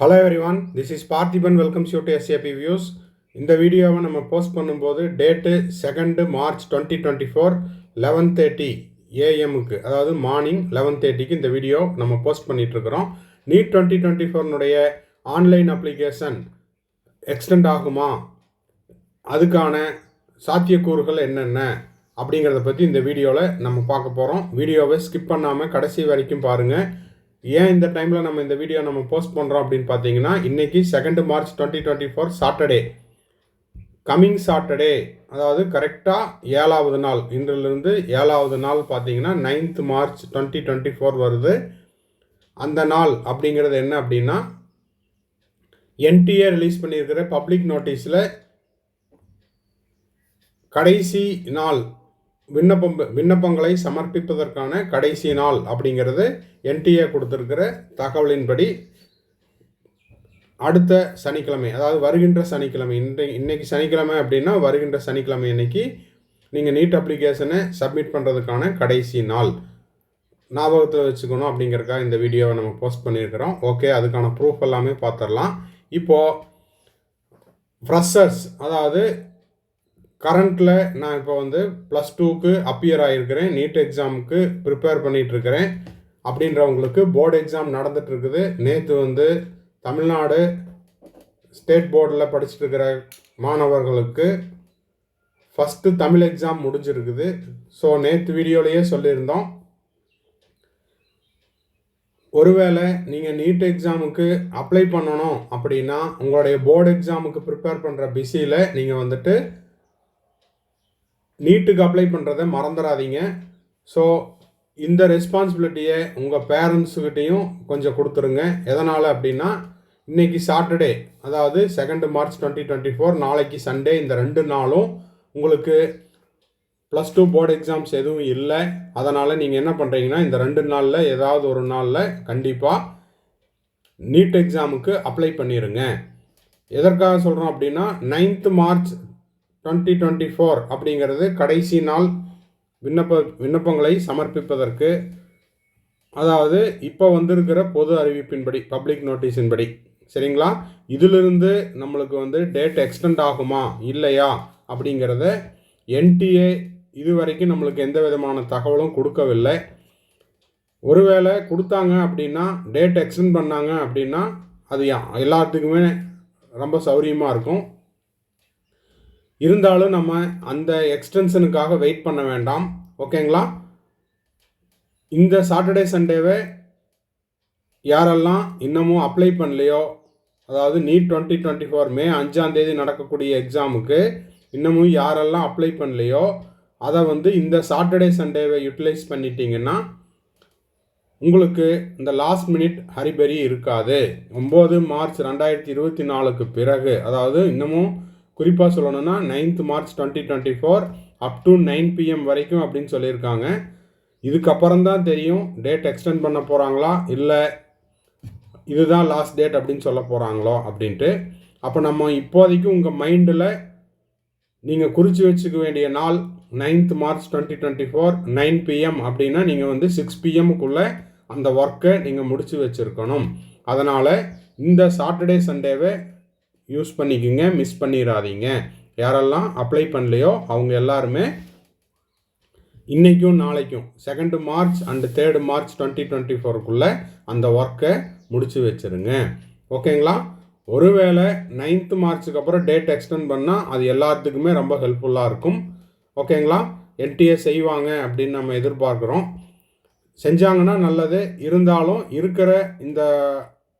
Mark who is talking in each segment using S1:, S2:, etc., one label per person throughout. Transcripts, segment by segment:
S1: Hello everyone this is Parthiban welcomes you to SAP views இந்த வீடியோவை நம்ம post பண்ணும்போது date second March twenty twenty four eleven thirty ஏஎம்முக்கு அதாவது morning eleven தேர்ட்டிக்கு இந்த வீடியோ நம்ம போஸ்ட் பண்ணிகிட்ருக்குறோம் நீட் டுவெண்ட்டி டுவெண்ட்டி ஃபோர்னுடைய ஆன்லைன் அப்ளிகேஷன் எக்ஸ்டெண்ட் ஆகுமா? அதுக்கான சாத்தியக்கூறுகள் என்னென்ன? அப்படிங்கிறத பற்றி இந்த வீடியோவில் நம்ம பார்க்க போகிறோம் வீடியோவை ஸ்கிப் பண்ணாமல் கடைசி வரைக்கும் பாருங்கள் ஏன் இந்த டைமில் நம்ம இந்த வீடியோ நம்ம போஸ்ட் பண்ணுறோம் அப்படின்னு பார்த்தீங்கன்னா இன்றைக்கி second March twenty twenty four Saturday coming Saturday அதாவது கரெக்டாக ஏழாவது நாள் இன்றிலிருந்து ஏழாவது நாள் பார்த்தீங்கன்னா ninth March twenty twenty four வருது. அந்த நாள் அப்படிங்கிறது என்ன அப்படின்னா என்டிஏ ரிலீஸ் பண்ணியிருக்கிற பப்ளிக் நோட்டீஸில் கடைசி நாள் விண்ணப்பம் விண்ணப்பங்களை சமர்ப்பிப்பதற்கான கடைசி நாள் அப்படிங்கிறது என்டிஏ கொடுத்துருக்கிற தகவலின்படி அடுத்த சனிக்கிழமை அதாவது வருகின்ற சனிக்கிழமை இன்றை இன்றைக்கி சனிக்கிழமை அப்படின்னா வருகின்ற சனிக்கிழமை அன்னைக்கு நீங்கள் நீட் அப்ளிகேஷனை சப்மிட் பண்ணுறதுக்கான கடைசி நாள். ஞாபகத்தில் வச்சுக்கணும் அப்படிங்கிறக்காக இந்த வீடியோவை நம்ம போஸ்ட் பண்ணியிருக்கிறோம். ஓகே அதுக்கான ப்ரூஃப் எல்லாமே பார்த்துடலாம். இப்போது ஃப்ரெஷர்ஸ் அதாவது கரண்ட்டில் நான் இப்போ வந்து ப்ளஸ் டூக்கு அப்பியர் ஆகியிருக்கிறேன் நீட் எக்ஸாமுக்கு ப்ரிப்பேர் பண்ணிகிட்ருக்கிறேன் அப்படின்றவங்களுக்கு போர்டு எக்ஸாம் நடந்துகிட்ருக்குது நேற்று வந்து தமிழ்நாடு ஸ்டேட் போர்டில் படிச்சுட்டுருக்கிற மாணவர்களுக்கு ஃபஸ்ட்டு தமிழ் எக்ஸாம் முடிஞ்சிருக்குது. ஸோ நேற்று வீடியோலேயே சொல்லியிருந்தோம். ஒருவேளை நீங்கள் நீட் எக்ஸாமுக்கு அப்ளை பண்ணணும் அப்படின்னா உங்களுடைய போர்டு எக்ஸாமுக்கு ப்ரிப்பேர் பண்ணுற பிஸியில் நீங்கள் வந்துட்டு நீட்டுக்கு அப்ளை பண்ணுறதை மறந்துடாதீங்க ஸோ இந்த ரெஸ்பான்சிபிலிட்டியை உங்கள் பேரண்ட்ஸுக்கிட்டேயும் கொஞ்சம் கொடுத்துருங்க. எதனால் அப்படின்னா இன்றைக்கி சாட்டர்டே அதாவது second March twenty twenty four நாளைக்கு சண்டே இந்த ரெண்டு நாளும் உங்களுக்கு ப்ளஸ் டூ போர்டு எக்ஸாம்ஸ் எதுவும் இல்லை. அதனால் நீங்கள் என்ன பண்ணுறீங்கன்னா இந்த ரெண்டு நாளில் ஏதாவது ஒரு நாளில் கண்டிப்பாக நீட் எக்ஸாமுக்கு அப்ளை பண்ணிடுங்க எதற்காக சொல்கிறோம் அப்படின்னா ninth March twenty twenty four அப்படிங்கிறது கடைசி நாள் விண்ணப்ப விண்ணப்பங்களை சமர்ப்பிப்பதற்கு. அதாவது இப்போ வந்திருக்கிற பொது அறிவிப்பின்படி பப்ளிக் நோட்டீஸின்படி சரிங்களா? இதிலிருந்து நம்மளுக்கு வந்து டேட் எக்ஸ்டெண்ட் ஆகுமா? இல்லையா? அப்படிங்கிறத என்டிஏ இது வரைக்கும் நம்மளுக்கு எந்த விதமான தகவலும் கொடுக்கவில்லை. ஒருவேளை கொடுத்தாங்க அப்படின்னா டேட் எக்ஸ்டெண்ட் பண்ணாங்க அப்படின்னா அது எல்லாத்துக்குமே ரொம்ப சௌரியமாக இருக்கும். இருந்தாலும் நம்ம அந்த எக்ஸ்டென்ஷனுக்காக வெயிட் பண்ண வேண்டாம். ஓகேங்களா இந்த சாட்டர்டே சண்டேவை யாரெல்லாம் இன்னமும் அப்ளை பண்ணலையோ அதாவது NEET twenty twenty four May அஞ்சாந்தேதி நடக்கக்கூடிய எக்ஸாமுக்கு இன்னமும் யாரெல்லாம் அப்ளை பண்ணலையோ அதை வந்து இந்த சாட்டர்டே சண்டேவை யூட்டிலைஸ் பண்ணிட்டீங்கன்னா உங்களுக்கு இந்த லாஸ்ட் மினிட் ஹரிபரி இருக்காது. ஒம்பது மார்ச் ரெண்டாயிரத்தி இருபத்தி நாலுக்கு பிறகு அதாவது இன்னமும் குறிப்பாக சொல்லணும்னா ninth March twenty twenty four up to nine PM வரைக்கும் அப்படின்னு சொல்லியிருக்காங்க. இதுக்கப்புறம் தான் தெரியும் டேட் எக்ஸ்டெண்ட் பண்ண போகிறாங்களா இல்லை இதுதான் லாஸ்ட் டேட் அப்படின்னு சொல்ல போகிறாங்களோ அப்படின்ட்டு. அப்போ நம்ம இப்போதைக்கு உங்கள் மைண்டில் நீங்கள் குறித்து வச்சுக்க வேண்டிய நாள் ninth March twenty twenty four nine PM அப்படின்னா நீங்கள் வந்து சிக்ஸ் பிஎம்முக்குள்ளே அந்த ஒர்க்கை நீங்கள் முடித்து வச்சுருக்கணும். அதனால் இந்த சாட்டர்டே சண்டேவை யூஸ் பண்ணிக்கோங்க மிஸ் பண்ணிடாதீங்க யாரெல்லாம் அப்ளை பண்ணலையோ அவங்க எல்லாருமே இன்றைக்கும் நாளைக்கும் second March and third March twenty twenty ஃபோருக்குள்ளே அந்த ஒர்க்கை முடித்து வச்சுருங்க. ஓகேங்களா? ஒருவேளை நைன்த்து மார்ச்சுக்கு அப்புறம் டேட் எக்ஸ்டெண்ட் பண்ணால் அது எல்லாத்துக்குமே ரொம்ப ஹெல்ப்ஃபுல்லாக இருக்கும். ஓகேங்களா? என்டிஏ செய்வாங்க அப்படின்னு நம்ம எதிர்பார்க்குறோம். செஞ்சாங்கன்னா நல்லது. இருந்தாலும் இருக்கிற இந்த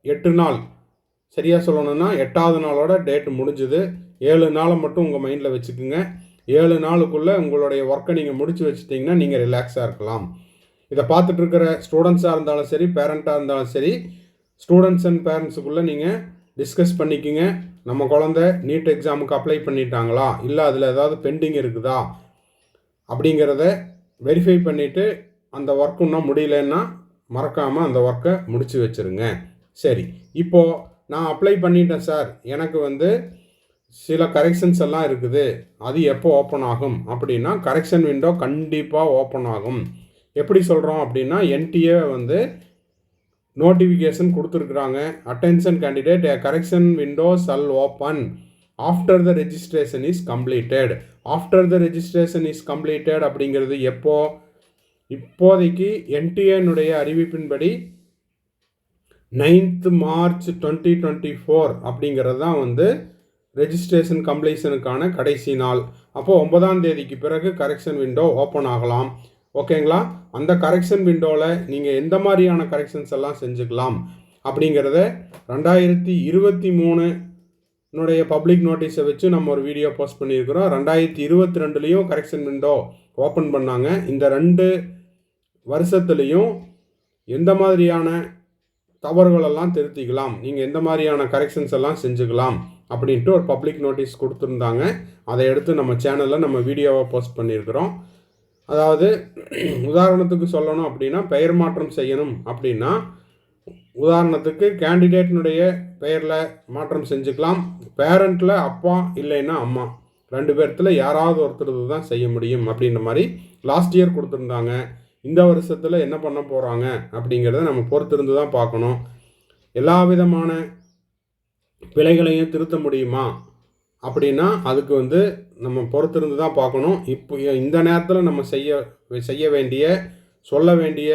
S1: எட்டு நாள் சரியாக சொல்லணும்னா எட்டாவது நாளோட டேட்டு முடிஞ்சுது. ஏழு நாளை மட்டும் உங்கள் மைண்டில் வச்சுக்கோங்க. ஏழு நாளுக்குள்ளே உங்களுடைய ஒர்க்கை நீங்கள் முடிச்சு வச்சுட்டிங்கன்னா நீங்கள் ரிலாக்ஸாக இருக்கலாம். இதை பார்த்துட்டு இருக்கிற ஸ்டூடெண்ட்ஸாக இருந்தாலும் சரி பேரண்ட்டாக இருந்தாலும் சரி ஸ்டூடெண்ட்ஸ் அண்ட் பேரண்ட்ஸுக்குள்ளே நீங்கள் டிஸ்கஸ் பண்ணிக்கோங்க. நம்ம குழந்த நீட் எக்ஸாமுக்கு அப்ளை பண்ணிட்டாங்களா? இல்லை அதில் ஏதாவது பெண்டிங் இருக்குதா? அப்படிங்கிறத வெரிஃபை பண்ணிவிட்டு அந்த ஒர்க் இன்னும் முடியலன்னா மறக்காமல் அந்த ஒர்க்கை முடித்து வச்சுருங்க. சரி இப்போது நான் அப்ளை பண்ணிட்டேன் சார் எனக்கு வந்து சில கரெக்ஷன்ஸ் எல்லாம் இருக்குது. அது எப்போ ஓப்பன் ஆகும்? அப்படின்னா கரெக்ஷன் விண்டோ கண்டிப்பாக ஓப்பன் ஆகும். எப்படி சொல்கிறோம் அப்படின்னா என்டிஏ வந்து நோட்டிஃபிகேஷன் கொடுத்துருக்குறாங்க. Attention candidate correction window shall open after the registration is completed after the registration is completed அப்படிங்கிறது எப்போ? இப்போதைக்கு என்டிஏனுடைய அறிவிப்பின்படி ninth March twenty twenty four அப்படிங்கிறது தான் வந்து ரெஜிஸ்ட்ரேஷன் கம்ப்ளீஷனுக்கான கடைசி நாள். அப்போது ஒன்பதாம் தேதிக்கு பிறகு கரெக்ஷன் விண்டோ ஓப்பன் ஆகலாம். ஓகேங்களா அந்த கரெக்ஷன் விண்டோவில் நீங்கள் எந்த மாதிரியான கரெக்ஷன்ஸ் எல்லாம் செஞ்சுக்கலாம் அப்படிங்கிறத ரெண்டாயிரத்தி இருபத்தி மூணு என்னுடைய பப்ளிக் நோட்டீஸை வச்சு நம்ம ஒரு வீடியோ போஸ்ட் பண்ணியிருக்கிறோம். ரெண்டாயிரத்தி இருபத்தி ரெண்டுலேயும் கரெக்ஷன் விண்டோ ஓப்பன் பண்ணாங்க. இந்த ரெண்டு வருஷத்துலேயும் எந்த மாதிரியான தவறுகளெல்லாம் திருத்திக்கலாம். நீங்கள் எந்த மாதிரியான கரெக்ஷன்ஸ் எல்லாம் செஞ்சுக்கலாம் அப்படின்ட்டு ஒரு பப்ளிக் நோட்டீஸ் கொடுத்துருந்தாங்க. அதை எடுத்து நம்ம சேனலில் நம்ம வீடியோவை போஸ்ட் பண்ணியிருக்கிறோம். அதாவது உதாரணத்துக்கு சொல்லணும் அப்படின்னா பெயர் மாற்றம் செய்யணும் அப்படின்னா உதாரணத்துக்கு கேண்டிடேட்னுடைய பெயரில் மாற்றம் செஞ்சுக்கலாம். பேரண்ட்டில் அப்பா இல்லைன்னா அம்மா. ரெண்டு பேர்த்தில் யாராவது ஒருத்தர் தான் செய்ய முடியும் அப்படின்ற மாதிரி லாஸ்ட் இயர் கொடுத்துருந்தாங்க. இந்த வருஷத்தில் என்ன பண்ண போகிறாங்க அப்படிங்கிறத நம்ம பொறுத்திருந்து தான் பார்க்கணும். எல்லா விதமான பிழைகளையும் திருத்த முடியுமா? அப்படின்னா அதுக்கு வந்து நம்ம பொறுத்திருந்து தான் பார்க்கணும். இப்போ இந்த நேரத்தில் நம்ம செய்ய செய்ய வேண்டிய சொல்ல வேண்டிய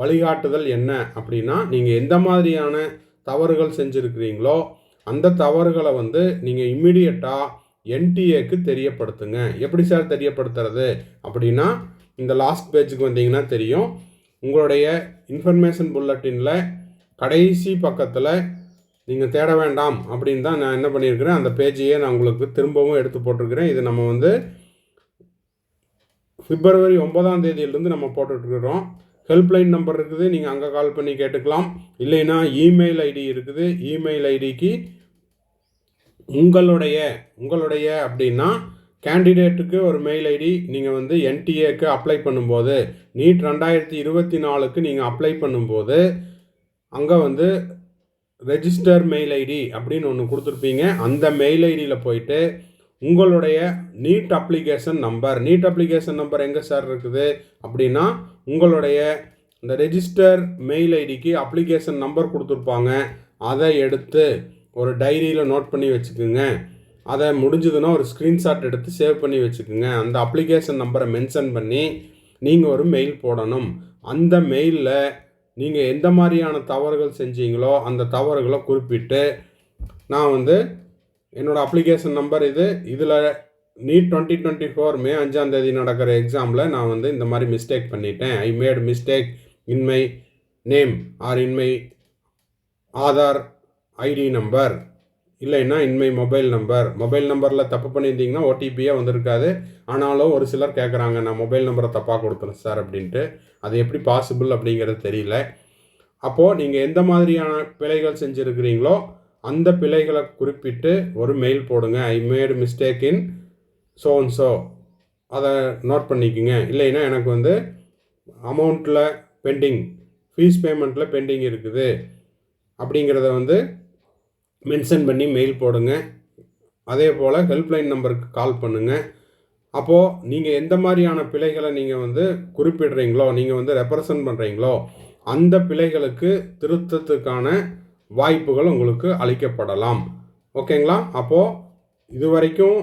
S1: வழிகாட்டுதல் என்ன அப்படின்னா நீங்கள் எந்த மாதிரியான தவறுகள் செஞ்சுருக்கிறீங்களோ அந்த தவறுகளை வந்து நீங்கள் இம்மிடியட்டாக என்டிஏக்கு தெரியப்படுத்துங்க. எப்படி சார் தெரியப்படுத்துறது? அப்படின்னா இந்த லாஸ்ட் பேஜுக்கு வந்தீங்கன்னா தெரியும். உங்களுடைய இன்ஃபர்மேஷன் புல்லட்டினில் கடைசி பக்கத்தில் நீங்கள் தேட வேண்டாம் அப்படின்னு தான் நான் என்ன பண்ணியிருக்கிறேன் அந்த பேஜையே நான் உங்களுக்கு திரும்பவும் எடுத்து போட்டிருக்கிறேன். இது நம்ம வந்து பிப்ரவரி ஒன்பதாம் தேதியிலேருந்து நம்ம போட்டுட்ருக்குறோம் ஹெல்ப்லைன் நம்பர் இருக்குது நீங்கள் அங்கே கால் பண்ணி கேட்டுக்கலாம். இல்லைன்னா இமெயில் ஐடி இருக்குது. இமெயில் ஐடிக்கு உங்களுடைய உங்களுடைய அப்படின்னா கேண்டிடேட்டுக்கு ஒரு மெயில் ஐடி நீங்கள் வந்து என்டிஏக்கு அப்ளை பண்ணும்போது நீட் ரெண்டாயிரத்தி இருபத்தி நாலுக்கு நீங்கள் அப்ளை பண்ணும்போது அங்கே வந்து ரெஜிஸ்டர் மெயில் ஐடி அப்படின்னு ஒன்று கொடுத்துருப்பீங்க. அந்த மெயில் ஐடியில் போயிட்டு உங்களுடைய NEET application number NEET application number எங்கே சார் இருக்குது? அப்படின்னா உங்களுடைய இந்த ரெஜிஸ்டர் மெயில் ஐடிக்கு அப்ளிகேஷன் நம்பர் கொடுத்துருப்பாங்க. அதை எடுத்து ஒரு டைரியில் நோட் பண்ணி வச்சுக்கோங்க. அதை முடிஞ்சதுன்னா ஒரு ஸ்க்ரீன்ஷாட் எடுத்து சேவ் பண்ணி வச்சுக்கோங்க. அந்த அப்ளிகேஷன் நம்பரை மென்ஷன் பண்ணி நீங்கள் ஒரு மெயில் போடணும். அந்த மெயிலில் நீங்கள் எந்த மாதிரியான தவறுகள் செஞ்சீங்களோ அந்த தவறுகளை குறிப்பிட்டு நான் வந்து என்னோடய அப்ளிகேஷன் நம்பர் இது. இதில் NEET twenty twenty four May அஞ்சாந்தேதி நடக்கிற எக்ஸாமில் நான் வந்து இந்த மாதிரி மிஸ்டேக் பண்ணிட்டேன். I made mistake in my name or in my Aadhaar ID number இல்லைன்னா இன்மை மொபைல் நம்பர். மொபைல் நம்பரில் தப்பு பண்ணியிருந்தீங்கன்னா ஓடிபியே வந்திருக்காது. ஆனாலும் ஒரு சிலர் கேட்குறாங்க நான் மொபைல் நம்பரை தப்பாக கொடுத்துறேன் சார் அப்படின்ட்டு. அது எப்படி பாசிபிள் அப்படிங்கிறது தெரியல. அப்போது நீங்கள் எந்த மாதிரியான பிழைகள் செஞ்சுருக்கிறீங்களோ அந்த பிழைகளை குறிப்பிட்டு ஒரு மெயில் போடுங்க. I made mistake in so and so அதை நோட் பண்ணிக்கோங்க. இல்லைன்னா எனக்கு வந்து அமௌண்ட்டில் பெண்டிங் ஃபீஸ் பேமெண்ட்டில் பெண்டிங் இருக்குது. அப்படிங்கிறத வந்து மென்ஷன் பண்ணி மெயில் போடுங்க. அதே போல் ஹெல்ப்லைன் நம்பருக்கு கால் பண்ணுங்கள் அப்போது நீங்கள் எந்த மாதிரியான பிழைகளை நீங்கள் வந்து குறிப்பிடுறீங்களோ நீங்கள் வந்து ரெப்ரசன்ட் பண்ணுறீங்களோ அந்த பிழைகளுக்கு திருத்தத்துக்கான வாய்ப்புகள் உங்களுக்கு அளிக்கப்படலாம். ஓகேங்களா அப்போது இது வரைக்கும்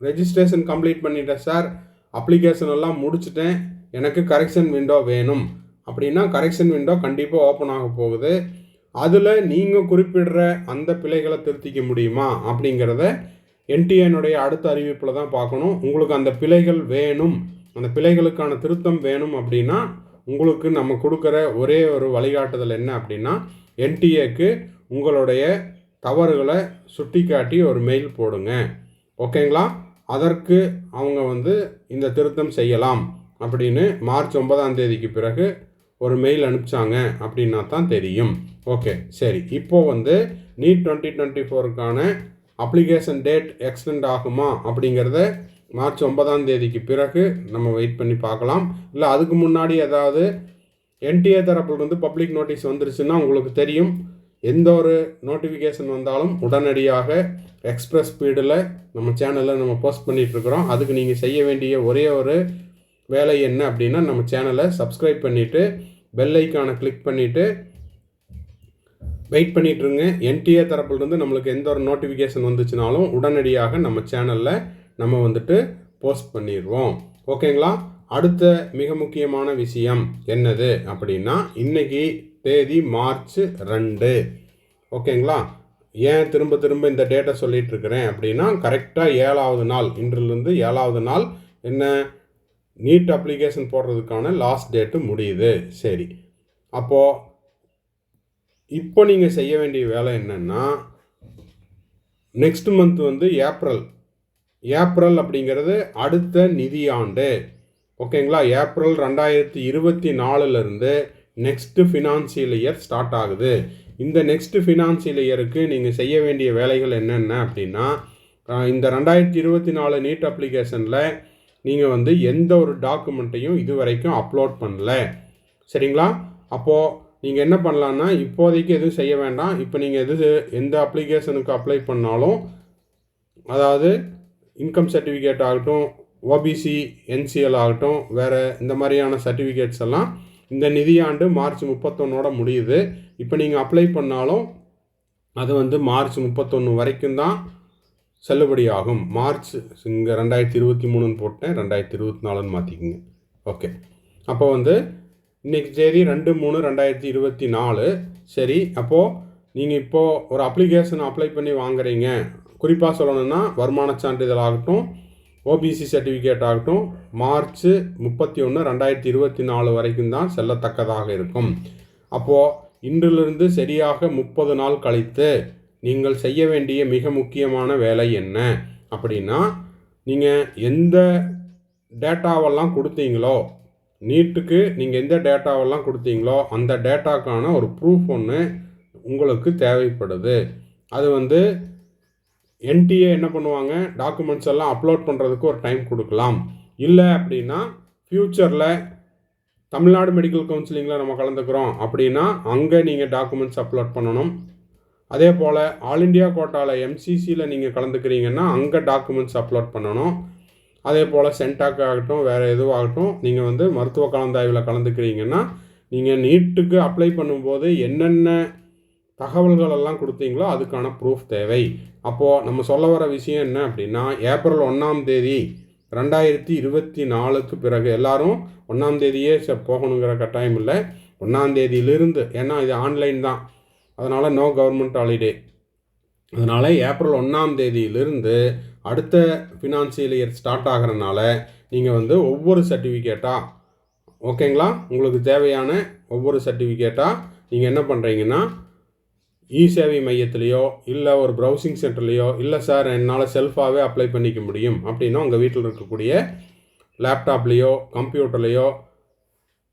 S1: ரெஜிஸ்ட்ரேஷன் கம்ப்ளீட் பண்ணிட்டேன் சார் அப்ளிகேஷன் எல்லாம் முடிச்சுட்டேன். எனக்கு கரெக்ஷன் விண்டோ வேணும். அப்படின்னா கரெக்ஷன் விண்டோ கண்டிப்பாக ஓப்பன் ஆக போகுது. அதில் நீங்கள் குறிப்பிடுற அந்த பிழைகளை திருத்திக்க முடியுமா அப்படிங்கிறத என்டிஎனுடைய அடுத்த அறிவிப்பில் தான் பார்க்கணும். உங்களுக்கு அந்த பிழைகள் வேணும் அந்த பிழைகளுக்கான திருத்தம் வேணும் அப்படின்னா உங்களுக்கு நம்ம கொடுக்குற ஒரே ஒரு வழிகாட்டுதல் என்ன அப்படின்னா என்டிஏக்கு உங்களுடைய தவறுகளை சுட்டி காட்டி ஒரு மெயில் போடுங்க. ஓகேங்களா? அதற்கு அவங்க வந்து இந்த திருத்தம் செய்யலாம் அப்படின்னு மார்ச் ஒன்பதாம் தேதிக்கு பிறகு ஒரு மெயில் அனுப்பிச்சாங்க அப்படின்னா தான் தெரியும். ஓகே சரி. இப்போது வந்து நீட் டுவெண்ட்டி டுவெண்ட்டி ஃபோருக்கான அப்ளிகேஷன் டேட் எக்ஸ்டெண்ட் ஆகுமா அப்படிங்கிறத மார்ச் ஒன்பதாம் தேதிக்கு பிறகு நம்ம வெயிட் பண்ணி பார்க்கலாம். இல்லை அதுக்கு முன்னாடி ஏதாவது என்டிஏ தரப்புலேருந்து பப்ளிக் நோட்டீஸ் வந்துருச்சுன்னா உங்களுக்கு தெரியும். எந்த ஒரு நோட்டிஃபிகேஷன் வந்தாலும் உடனடியாக எக்ஸ்ப்ரெஸ் ஸ்பீடில் நம்ம சேனலில் நம்ம போஸ்ட் பண்ணிகிட்ருக்குறோம் அதுக்கு நீங்கள் செய்ய வேண்டிய ஒரே ஒரு வேலை என்ன அப்படின்னா நம்ம சேனலை சப்ஸ்கிரைப் பண்ணிவிட்டு பெல் ஐக்கானை கிளிக் பண்ணிவிட்டு வெயிட் பண்ணிகிட்ருங்க என்டிஏ தரப்புலேருந்து நம்மளுக்கு எந்த ஒரு நோட்டிஃபிகேஷன் வந்துச்சுனாலும் உடனடியாக நம்ம சேனலில் நம்ம வந்துட்டு போஸ்ட் பண்ணிடுவோம் ஓகேங்களா அடுத்த மிக முக்கியமான விஷயம் என்னது அப்படின்னா இன்றைக்கி தேதி மார்ச் ரெண்டு. ஓகேங்களா ஏன் திரும்ப திரும்ப இந்த டேட்டை சொல்லிகிட்ருக்கிறேன் அப்படின்னா கரெக்டாக ஏழாவது நாள் இன்றிலிருந்து ஏழாவது நாள் என்ன நீட் அப்ளிகேஷன் போடுறதுக்கான லாஸ்ட் டேட்டு முடியுது. சரி. அப்போது இப்போ நீங்கள் செய்ய வேண்டிய வேலை என்னென்னா நெக்ஸ்ட் மந்த் வந்து ஏப்ரல் ஏப்ரல் அப்படிங்கிறது அடுத்த நிதியாண்டு. ஓகேங்களா? ஏப்ரல் ரெண்டாயிரத்தி இருபத்தி நாலுலேருந்து நெக்ஸ்ட்டு ஃபினான்சியல் இயர் ஸ்டார்ட் ஆகுது. இந்த நெக்ஸ்ட்டு ஃபினான்சியல் இயருக்கு நீங்கள் செய்ய வேண்டிய வேலைகள் என்னென்ன அப்படின்னா இந்த ரெண்டாயிரத்தி இருபத்தி நாலு நீட் அப்ளிகேஷனில் நீங்கள் வந்து எந்த ஒரு டாக்குமெண்ட்டையும் இது வரைக்கும் அப்லோட் பண்ணல. சரிங்களா? அப்போது நீங்கள் என்ன பண்ணலான்னா இப்போதைக்கு எதுவும் செய்ய வேண்டாம். இப்போ நீங்கள் எது எந்த அப்ளிகேஷனுக்கு அப்ளை பண்ணாலும் அதாவது இன்கம் சர்டிஃபிகேட் ஆகட்டும் ஓபிசி என்சிஎல் ஆகட்டும் வேறு இந்த மாதிரியான சர்டிஃபிகேட்ஸ் எல்லாம் இந்த நிதியாண்டு மார்ச் முப்பத்தொன்னோட முடியுது. இப்போ நீங்கள் அப்ளை பண்ணாலும் அது வந்து மார்ச் முப்பத்தொன்று வரைக்கும் தான் செல்லுபடியாகும். மார்ச் இங்கே ரெண்டாயிரத்தி இருபத்தி மூணுன்னு போட்டேன் ரெண்டாயிரத்தி இருபத்தி நாலுன்னு மாற்றிக்கிங்க ஓகே. அப்போ வந்து இன்னைக்கு தேதி ரெண்டு மூணு ரெண்டாயிரத்தி இருபத்தி நாலு சரி அப்போது நீங்கள் இப்போது ஒரு அப்ளிகேஷன் அப்ளை பண்ணி வாங்குறீங்க. குறிப்பாக சொல்லணும்னா வருமான சான்றிதழ் ஆகட்டும் ஓபிசி சர்டிஃபிகேட் ஆகட்டும் மார்ச் முப்பத்தி ஒன்று ரெண்டாயிரத்தி இருபத்தி நாலு வரைக்கும் தான் செல்லத்தக்கதாக இருக்கும். அப்போது இன்றிலிருந்து சரியாக முப்பது நாள் கழித்து நீங்கள் செய்ய வேண்டிய மிக முக்கியமான வேலை என்ன? அப்படின்னா நீங்கள் எந்த டேட்டாவெல்லாம் கொடுத்தீங்களோ நீட்டுக்கு நீங்கள் எந்த டேட்டாவெல்லாம் கொடுத்தீங்களோ அந்த டேட்டாக்கான ஒரு ப்ரூஃப் ஒன்று உங்களுக்கு தேவைப்படுது. அது வந்து என்டிஏ என்ன பண்ணுவாங்க? டாக்குமெண்ட்ஸ் எல்லாம் அப்லோட் பண்ணுறதுக்கு ஒரு டைம் கொடுக்கலாம். இல்லை அப்படின்னா ஃப்யூச்சரில் தமிழ்நாடு மெடிக்கல் கவுன்சிலிங்கில் நம்ம கலந்துக்கிறோம் அப்படின்னா அங்கே நீங்கள் டாக்குமெண்ட்ஸ் அப்லோட் பண்ணணும். அதே போல் ஆல் இண்டியா கோட்டாவில் எம்சிசியில் நீங்கள் கலந்துக்கிறீங்கன்னா அங்கே டாக்குமெண்ட்ஸ் அப்லோட் பண்ணணும். அதே போல் சென்டாக் ஆகட்டும் வேறு எதுவாகட்டும் நீங்கள் வந்து மருத்துவ கலந்தாய்வில் கலந்துக்கிறீங்கன்னா நீங்கள் நீட்டுக்கு அப்ளை பண்ணும்போது என்னென்ன தகவல்கள் எல்லாம் கொடுத்தீங்களோ அதுக்கான ப்ரூஃப் தேவை. அப்போது நம்ம சொல்ல வர விஷயம் என்ன அப்படின்னா ஏப்ரல் ஒன்றாம் தேதி ரெண்டாயிரத்தி இருபத்தி நாலுக்கு பிறகு எல்லாரும் ஒன்றாம் தேதியே போகணுங்கிற கட்டாயம் இல்லை. ஒன்றாம் தேதியிலிருந்து ஏன்னா இது ஆன்லைன் தான். அதனால் நோ கவர்மெண்ட் ஹாலிடே அதனால் ஏப்ரல் ஒன்றாம் தேதியிலிருந்து அடுத்த ஃபினான்சியல் இயர் ஸ்டார்ட் ஆகிறனால நீங்கள் வந்து ஒவ்வொரு சர்டிஃபிகேட்டாக ஓகேங்களா? உங்களுக்கு தேவையான ஒவ்வொரு சர்டிஃபிகேட்டாக நீங்கள் என்ன பண்ணுறீங்கன்னா இ சேவை மையத்துலேயோ இல்லை ஒரு ப்ரௌசிங் சென்டர்லேயோ இல்லை சார் என்னால் செல்ஃபாகவே அப்ளை பண்ணிக்க முடியும் அப்படின்னா உங்கள் வீட்டில் இருக்கக்கூடிய லேப்டாப்லேயோ கம்ப்யூட்டர்லேயோ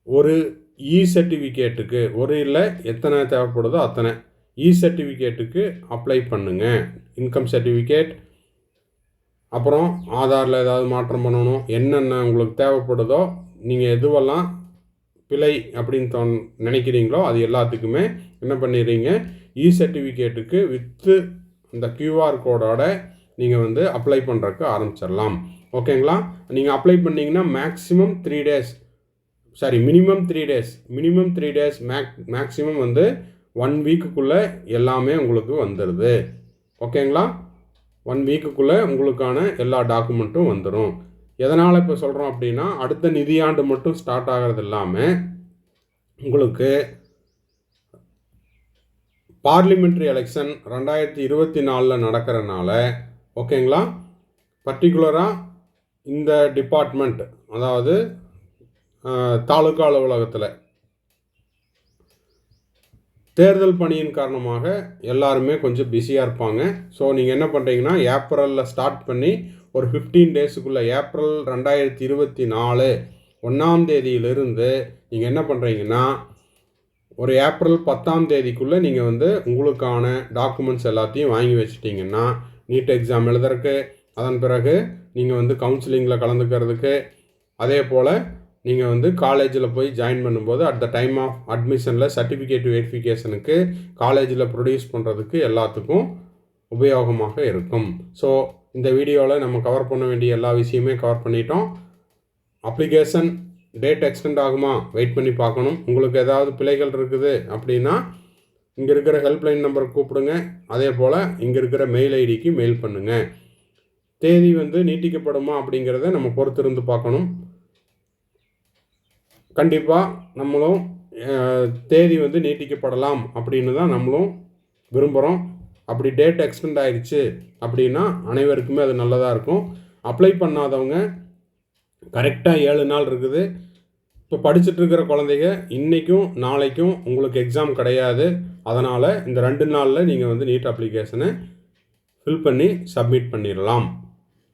S1: ஒரு இ சர்டிஃபிகேட்டுக்கு ஒரு இல்லை எத்தனை தேவைப்படுதோ அத்தனை. இ சர்டிஃபிகேட்டுக்கு அப்ளை பண்ணுங்க. இன்கம் சர்டிஃபிகேட் அப்புறம் ஆதாரில் ஏதாவது மாற்றம் பண்ணணும். என்னென்ன உங்களுக்கு தேவைப்படுதோ நீங்கள் எதுவெல்லாம் பிழை அப்படின்னு தோ நினைக்கிறீங்களோ அது எல்லாத்துக்குமே என்ன பண்ணிடுறீங்க? இ சர்டிஃபிகேட்டுக்கு வித்து இந்த கியூஆர் கோடோட நீங்கள் வந்து அப்ளை பண்ணுறக்கு ஆரம்பிச்சிடலாம். ஓகேங்களா நீங்கள் அப்ளை பண்ணிங்கன்னா maximum three days sorry minimum three days minimum three days make maximum வந்து ஒன் வீக்குக்குள்ளே எல்லாமே உங்களுக்கு வந்துடுது ஓகேங்களா ஒன் வீக்குக்குள்ளே உங்களுக்கான எல்லா டாக்குமெண்ட்டும் வந்துடும் எதனால் இப்போ சொல்கிறோம் அப்படின்னா அடுத்த நிதியாண்டு மட்டும் ஸ்டார்ட் ஆகிறது இல்லாமல் உங்களுக்கு பார்லிமெண்ட்ரி எலெக்ஷன் ரெண்டாயிரத்தி இருபத்தி நாலில் நடக்கிறனால ஓகேங்களா பர்டிகுலராக இந்த டிபார்ட்மெண்ட் அதாவது தாலுகா அலுவலகத்தில். தேர்தல் பணியின் காரணமாக எல்லாருமே கொஞ்சம் பிஸியாக இருப்பாங்க. ஸோ நீங்கள் என்ன பண்ணுறீங்கன்னா ஏப்ரலில் ஸ்டார்ட் பண்ணி ஒரு ஃபிஃப்டீன் டேஸுக்குள்ளே ஏப்ரல் ரெண்டாயிரத்தி இருபத்தி நாலு ஒன்றாம் தேதியிலிருந்து நீங்கள் என்ன பண்ணுறீங்கன்னா ஒரு ஏப்ரல் பத்தாம் தேதிக்குள்ளே நீங்கள் வந்து உங்களுக்கான டாக்குமெண்ட்ஸ் எல்லாத்தையும் வாங்கி வச்சிட்டிங்கன்னா நீட் எக்ஸாம் எழுதுறதுக்கு அதன் பிறகு நீங்கள் வந்து கவுன்சிலிங்கில் கலந்துக்கிறதுக்கு அதே போல் நீங்கள் வந்து காலேஜில் போய் ஜாயின் பண்ணும்போது அட் த டைம் ஆஃப் அட்மிஷனில் சர்டிஃபிகேட் வெரிஃபிகேஷனுக்கு காலேஜில் ப்ரொடியூஸ் பண்ணுறதுக்கு எல்லாத்துக்கும் உபயோகமாக இருக்கும். ஸோ இந்த வீடியோவில் நம்ம கவர் பண்ண வேண்டிய எல்லா விஷயமே கவர் பண்ணிட்டோம். அப்ளிகேஷன் டேட் எக்ஸ்டெண்ட் ஆகுமா? வெயிட் பண்ணி பார்க்கணும். உங்களுக்கு ஏதாவது பிழைகள் இருக்குது அப்படின்னா இங்கே இருக்கிற ஹெல்ப்லைன் நம்பருக்கு கூப்பிடுங்க. அதே போல் இங்கே இருக்கிற மெயில் ஐடிக்கு மெயில் பண்ணுங்கள் தேதி வந்து நீட்டிக்கப்படுமா அப்படிங்கிறத நம்ம பொறுத்திருந்து பார்க்கணும். கண்டிப்பாக நம்மளும் தேதி வந்து நீட்டிக்கப்படலாம் அப்படின்னு தான் நம்மளும் விரும்புகிறோம் அப்படி டேட் எக்ஸ்டெண்ட் ஆயிடுச்சு அப்படின்னா அனைவருக்குமே அது நல்லதாக இருக்கும். அப்ளை பண்ணாதவங்க கரெக்டாக ஏழு நாள் இருக்குது. இப்போ படிச்சுட்ருக்கிற குழந்தைங்க இன்றைக்கும் நாளைக்கும் உங்களுக்கு எக்ஸாம் கிடையாது. அதனால் இந்த ரெண்டு நாளில் நீங்கள் வந்து நீட் அப்ளிகேஷனை ஃபில் பண்ணி சப்மிட் பண்ணிடலாம்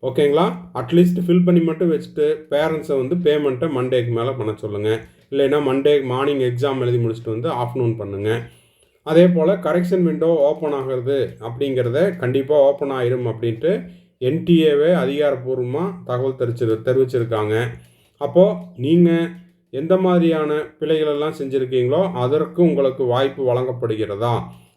S1: ஓகேங்களா? அட்லீஸ்ட் ஃபில் பண்ணி மட்டும் வச்சுட்டு பேரண்ட்ஸை வந்து பேமெண்ட்டை மண்டேக்கு மேலே பண்ண சொல்லுங்கள் இல்லைன்னா மண்டே மார்னிங் எக்ஸாம் எழுதி முடிச்சுட்டு வந்து ஆஃப்டர்நூன் பண்ணுங்கள் அதே போல் கரெக்ஷன் விண்டோ ஓப்பன் ஆகிறது அப்படிங்கிறத கண்டிப்பாக ஓப்பன் ஆயிரும் அப்படின்ட்டு என்டிஏவே அதிகாரப்பூர்வமாக தகவல் தெரிவிச்சு தெரிவிச்சிருக்காங்க. அப்போது நீங்கள் எந்த மாதிரியான பிழைகளெல்லாம் செஞ்சுருக்கீங்களோ அதற்கு உங்களுக்கு வாய்ப்பு வழங்கப்படுகிறதா?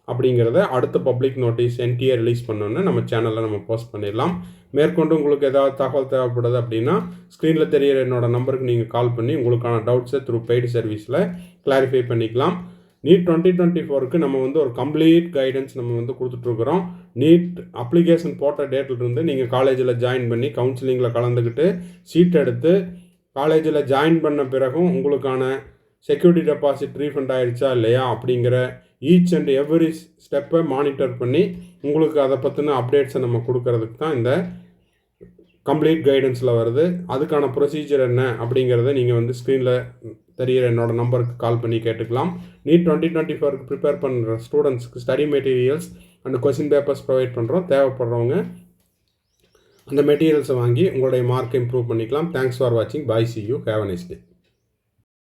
S1: அப்படிங்கிறத அடுத்த பப்ளிக் நோட்டீஸ் என்டிஏ ரிலீஸ் பண்ணோன்னே நம்ம சேனலில் நம்ம போஸ்ட் பண்ணிடலாம். மேற்கொண்டு உங்களுக்கு ஏதாவது தகவல் தேவைப்படுது அப்படின்னா ஸ்க்ரீனில் தெரியிற என்னோட நம்பருக்கு நீங்கள் கால் பண்ணி உங்களுக்கான டவுட்ஸை த்ரூ பெய்டு சர்வீஸில் கிளாரிஃபை பண்ணிக்கலாம். நீட் டுவெண்ட்டி டுவெண்ட்டி ஃபோருக்கு நம்ம வந்து ஒரு கம்ப்ளீட் கைடன்ஸ் நம்ம வந்து கொடுத்துட்ருக்குறோம் நீட் அப்ளிகேஷன் போட்ட டேட்லேருந்து நீங்கள் காலேஜில் ஜாயின் பண்ணி கவுன்சிலிங்கில் கலந்துக்கிட்டு சீட் எடுத்து காலேஜில் ஜாயின் பண்ண பிறகும் உங்களுக்கான செக்யூரிட்டி டெபாசிட் ரீஃபண்ட் ஆயிடுச்சா இல்லையா அப்படிங்கிற ஈச் அண்ட் எவ்ரி ஸ்டெப்பை மானிட்டர் பண்ணி உங்களுக்கு அதை பற்றின அப்டேட்ஸை நம்ம கொடுக்கறதுக்கு தான் இந்த கம்ப்ளீட் கைடன்ஸில் வருது. அதுக்கான ப்ரொசீஜர் என்ன அப்படிங்கிறத நீங்கள் வந்து ஸ்க்ரீனில் தெரியிற என்னோடய நம்பருக்கு கால் பண்ணி கேட்டுக்கலாம். நீட் டுவெண்ட்டி டுவெண்ட்டி ஃபோருக்கு ப்ரிப்பேர் பண்ணுற ஸ்டூடெண்ட்ஸ்க்கு study materials and question papers provide பண்ணுறோம் தேவைப்படுறவங்க அந்த மெட்டீரியல்ஸை வாங்கி உங்களுடைய மார்க்கை இம்ப்ரூவ் பண்ணிக்கலாம். தேங்க்ஸ் ஃபார் வாட்சிங் bye see you have nice day